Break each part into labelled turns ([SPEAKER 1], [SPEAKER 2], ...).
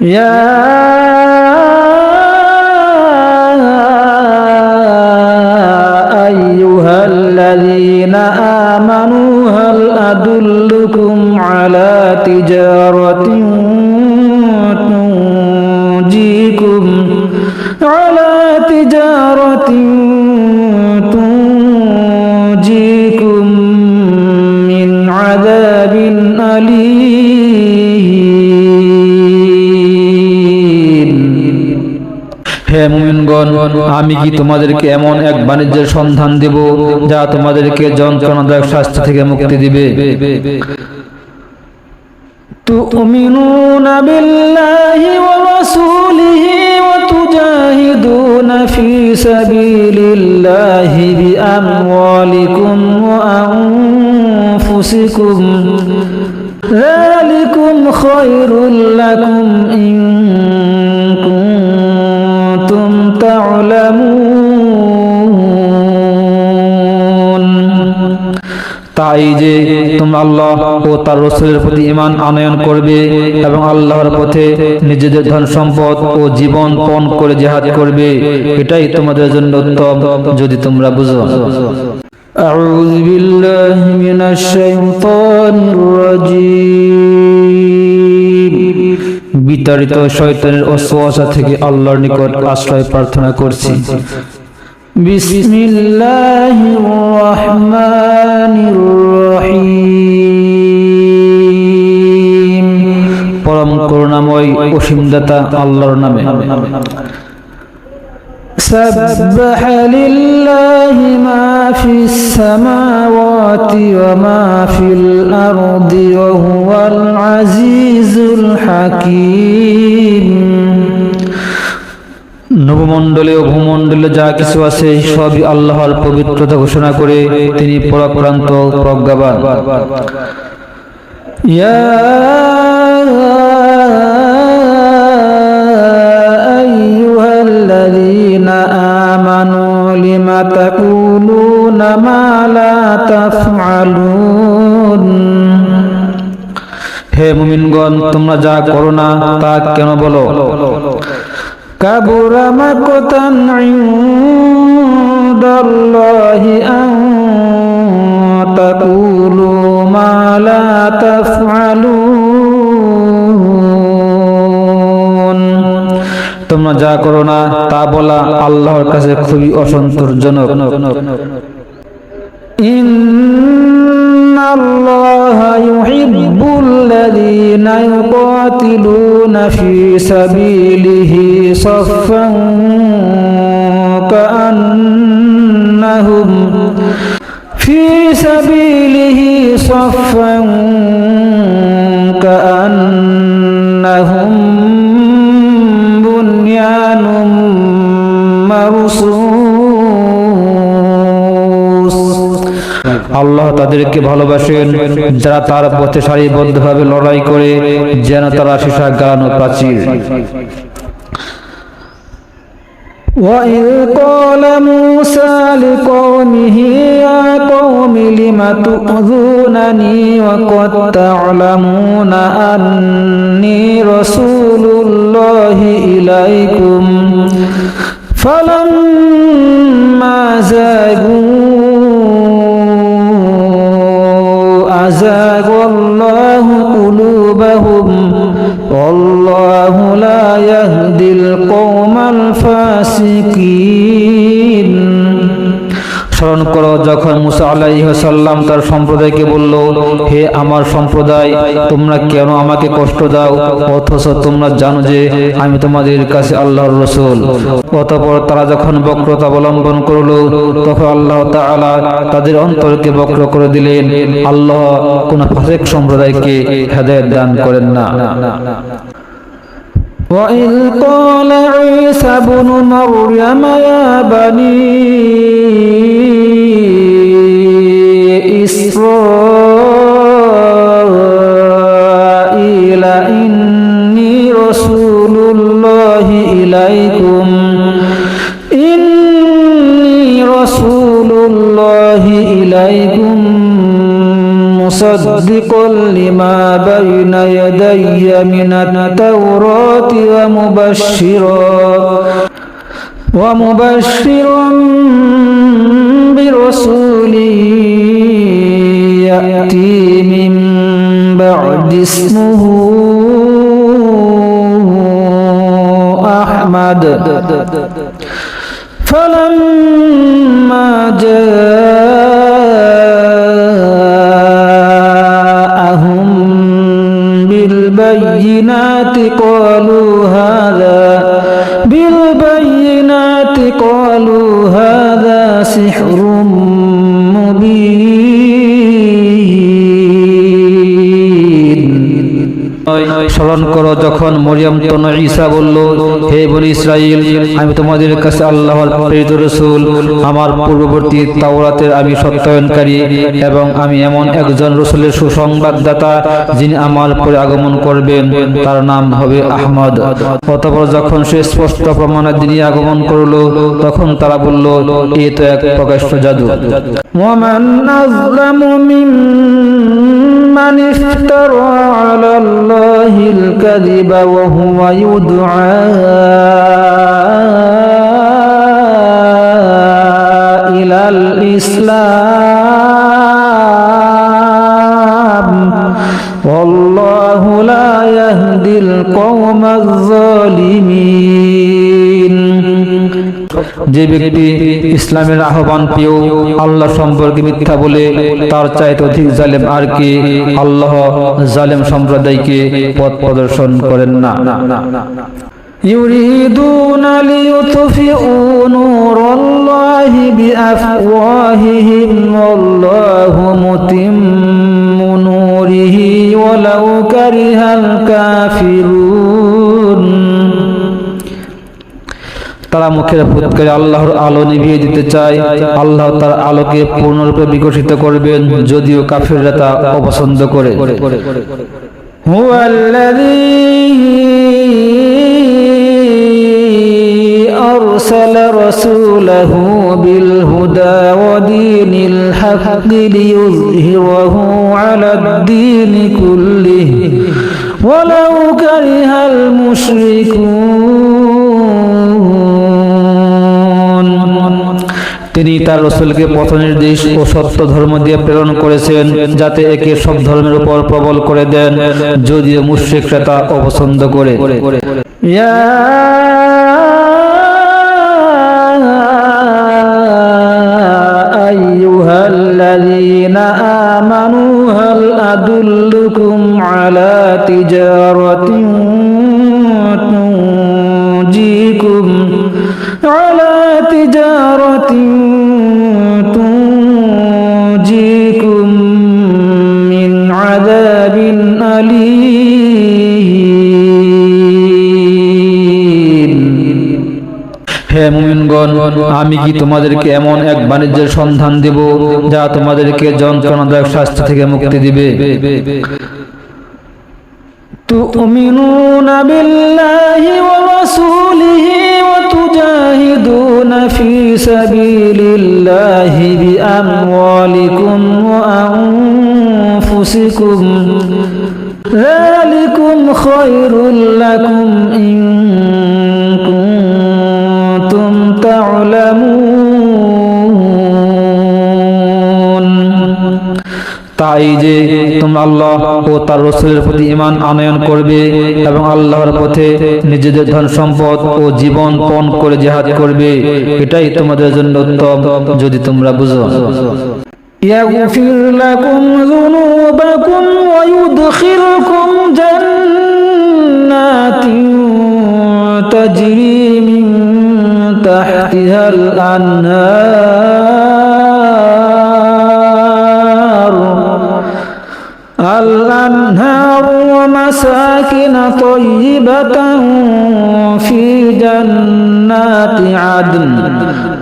[SPEAKER 1] يا আমি কি তোমাদেরকে এমন এক বাণিজ্যের সন্ধান দেব যা তোমাদেরকে যন্ত্রণাদায়ক শাস্তি থেকে মুক্তি দিবে تؤمنون بالله ورسوله وتجاهدون في سبيل الله بأموالكم وأنفسكم ذلكم خير لكم إن তাই যে তোমরা আল্লাহ ও তার রসুলের প্রতি ইমান আনয়ন করবে এবং আল্লাহর পথে নিজেদের ধন সম্পদ ও জীবন পণ করে জেহাদ করবে এটাই তোমাদের জন্য উত্তম যদি তোমরা বুঝো أعوذ بالله من الشيطان الرجيم বিতাড়িত শয়তানের অসওয়াসা থেকে আল্লাহর নিকট আশ্রয় প্রার্থনা করছি بسم الله করুণাময় অসীম দাতা আল্লাহর নামে سبح لله ما في السماوات وما في الأرض وهو العزيز الحكيم নবমণ্ডলে ও ভূমণ্ডলে যা কিছু আছে সবই আল্লাহর পবিত্রতা ঘোষণা করে তিনি পরাক্রান্ত প্রজ্ঞাবান ইয়া লিমা তাকুলুনা মা লা তাফআলুন হে মুমিনগণ তোমরা যা করো না তা কেন বলো كبر مقتا عند الله أن تقولوا ما لا তোমরা যা করো না তা বলা আল্লাহর কাছে খুবই অসন্তোষজনক إن الله يحب الذين يقاتلون في سبيله صفا كأنهم في سبيله صفا আল্লাহ তাদেরকে ভালোবাসেন যারা তার পথে সারিবদ্ধভাবে লড়াই করে যেন তারা সীসা গান ও প্রাচীর وإذ قال موسى لقومه يا قوم لم تؤذونني وقد تعلمون أني رسول الله إليكم فلما زاغوا والله لا يهدي القوم الفاسقين স্মরণ করো, যখন মুসা আলাইসাল্লাম তার সম্প্রদায়কে বলল, হে আমার সম্প্রদায়, তোমরা কেন আমাকে কষ্ট দাও? অথচ তোমরা জানো যে আমি তোমাদের কাছে আল্লাহর রসুল। অতপর তারা যখন বক্রতা অবলম্বন করল, তখন আল্লাহ তাআলা তাদের অন্তরকে বক্র করে দিলেন, আল্লাহ কোন ফাসেক সম্প্রদায়কে হেদায়েত দান করেন না। وإذ قال عيسى ابن مريم يا بني إسرائيل مصدقا لما بين يدي من التوراة ومبشرا ومبشرا برسول يأتي من بعد اسمه أحمد. فلما جاءهم بالبينات قالوا هذا بالبينات قالوا هذا سحر مبين স্মরণ করো যখন মরিয়ম তন ঈসা বলল হে বলি ইসরাইল আমি তোমাদের কাছে আল্লাহর প্রেরিত রসুল আমার পূর্ববর্তী তাওরাতের আমি সত্যায়নকারী এবং আমি এমন একজন রসুলের সুসংবাদদাতা যিনি আমার পরে আগমন করবেন তার নাম হবে আহমদ অতপর যখন সে স্পষ্ট প্রমাণের দিনে আগমন করলো তখন তারা বলল এ তো এক প্রকাশ্য জাদু ومن أظلم ممن افترى على الله الكذب وهو يدعى إلى الإسلام والله لا يهدي القوم الظالمين যে ব্যক্তি ইসলামের আহ্বান পেয়েও আল্লাহ সম্পর্কে মিথ্যা বলে তার চাইতে অধিক জালেম আর কি আল্লাহ জালেম সম্প্রদায়কে পথ প্রদর্শন করেন না يريدون ليطفئوا نور الله بأفواههم والله متم نوره ولو كره الكافرون তারা মুখের ফুৎকারে আল্লাহর আলো নিভিয়ে দিতে চায় আল্লাহ তার আলোকে পূর্ণরূপে বিকশিত করবেন যদিও কাফিররা তা অপছন্দ করে هو الذي أرسل رسوله بالهدى ودين الحق ليظهره على الدين كله ولو كره المشركون তিনি তার রসুলকে পথ নির্দেশ ও সত্য ধর্ম দিয়ে প্রেরণ করেছেন যাতে একে সব ধর্মের উপর প্রবল করে দেন যদিও মুশ্রিকরা তা অপছন্দ করে ইয়া أيها الذين آمنوا هل أدلكم على تجارة تنجيكم على تجارة আমি কি তোমাদেরকে এমন এক বাণিজ্যের সন্ধান দেব যা তোমাদেরকে যন্ত্রণাদায়ক শাস্তি থেকে মুক্তি দিবে تؤمنون بالله ورسوله وتجاهدون في سبيل الله بأموالكم وأنفسكم ذلكم خير لكم إن تعلمون তাই যে তোমরা আল্লাহ ও তার রসুলের প্রতি ইমান আনয়ন করবে এবং আল্লাহর পথে নিজেদের ধন সম্পদ ও জীবন পণ করে জেহাদ করবে এটাই তোমাদের জন্য উত্তম যদি তোমরা বুঝো يغفر لكم ذنوبكم ويدخلكم جنات الأنهار الأنهار ومساكن طيبة في جنات عدن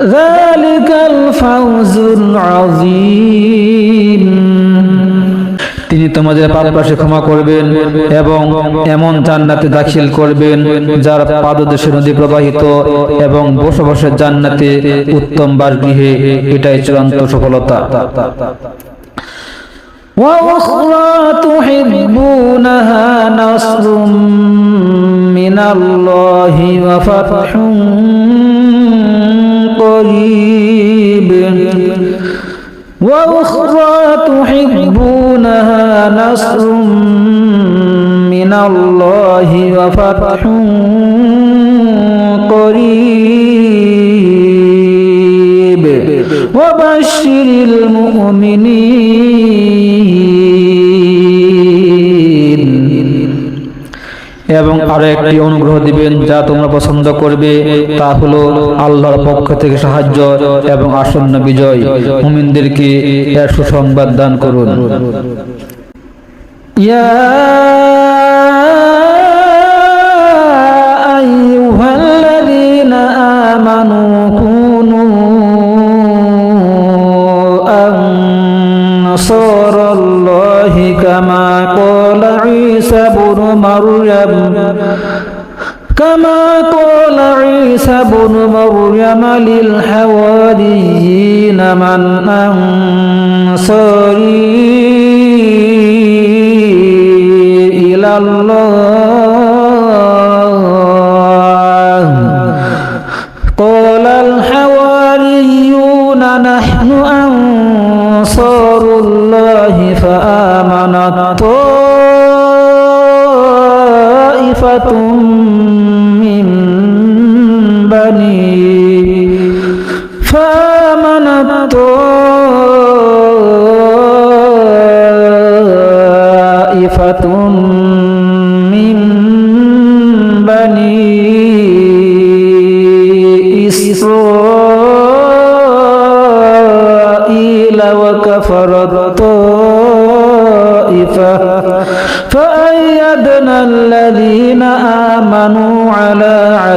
[SPEAKER 1] ذلك الفوز العظيم তোমাদের পাপ রাশি ক্ষমা করবেন এবং এমন জান্নাতে দাখিল করবেন যার পাদদেশে নদী প্রবাহিত এবং বসবাসের জান্নাতে উত্তম বাসগৃহে এটাই চূড়ান্ত সফলতা وأخرى تحبونها نصر من الله وفتح قريب وأخرى تحبونها نصر من الله وفتح قريب وبشر المؤمنين এবং আরো একটি অনুগ্রহ দিবেন যা তোমরা পছন্দ করবে তা হলো আল্লাহর পক্ষ থেকে সাহায্য এবং আসন্ন বিজয় মুমিনদেরকে এর সুসংবাদ দান করুন يا أيها الذين آمنوا كونوا أنصار الله كما قال عيسى بن مريم. كما قال عيسى بن مريم للحواريين من أنصاري. الله قال الحواريون نحن أنصار الله فآمنت طائفة من بني فآمنت طائفة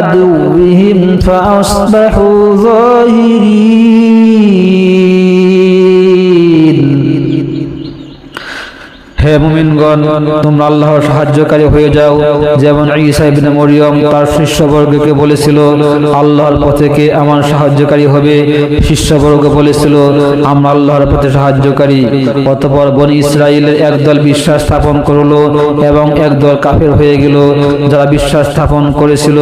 [SPEAKER 1] عدوهم فأصبحوا ظاهرين. হে মুমিনগণ, তোমরা আল্লাহর সাহায্যকারী হয়ে যাও। যেমন ঈসা ইবনে মরিয়ম তার শিষ্যবর্গকে বলেছিল, আল্লাহর পথে কে আমার সাহায্যকারী হবে? শিষ্যবর্গ বলেছিল, আমরা আল্লাহর পথে সাহায্যকারী। অতঃপর বনি ইসরায়েলের একদল বিশ্বাস স্থাপন করল এবং একদল কাফের হয়ে গেল। যারা বিশ্বাস স্থাপন করেছিল,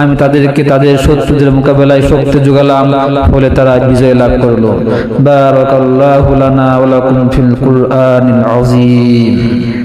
[SPEAKER 1] আমি তাদেরকে তাদের শত্রুদের মোকাবেলায় শক্তি যোগালাম। ফলে তারা বিজয় লাভ করল। বারাকাল্লাহু লানা ওয়া লাকুম ফিল কুরআনিল আযীম। الرحيم